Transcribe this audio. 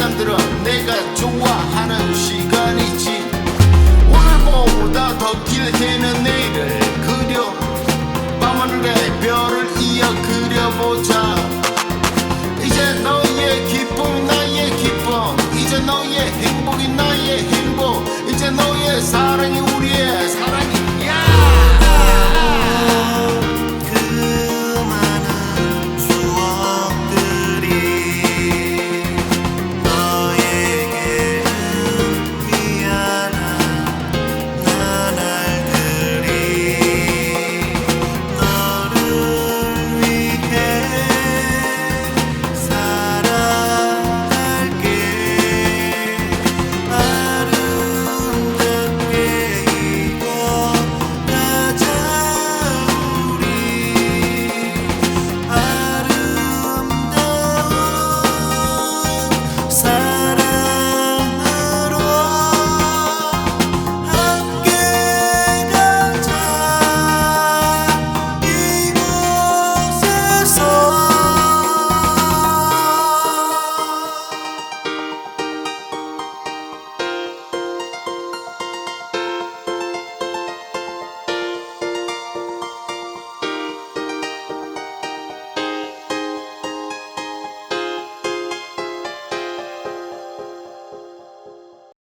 장난들은 내가 좋아하는 시간이지. 오늘보다 더 길게는 내일을 그려. 밤하늘의 별을 이어 그려보자.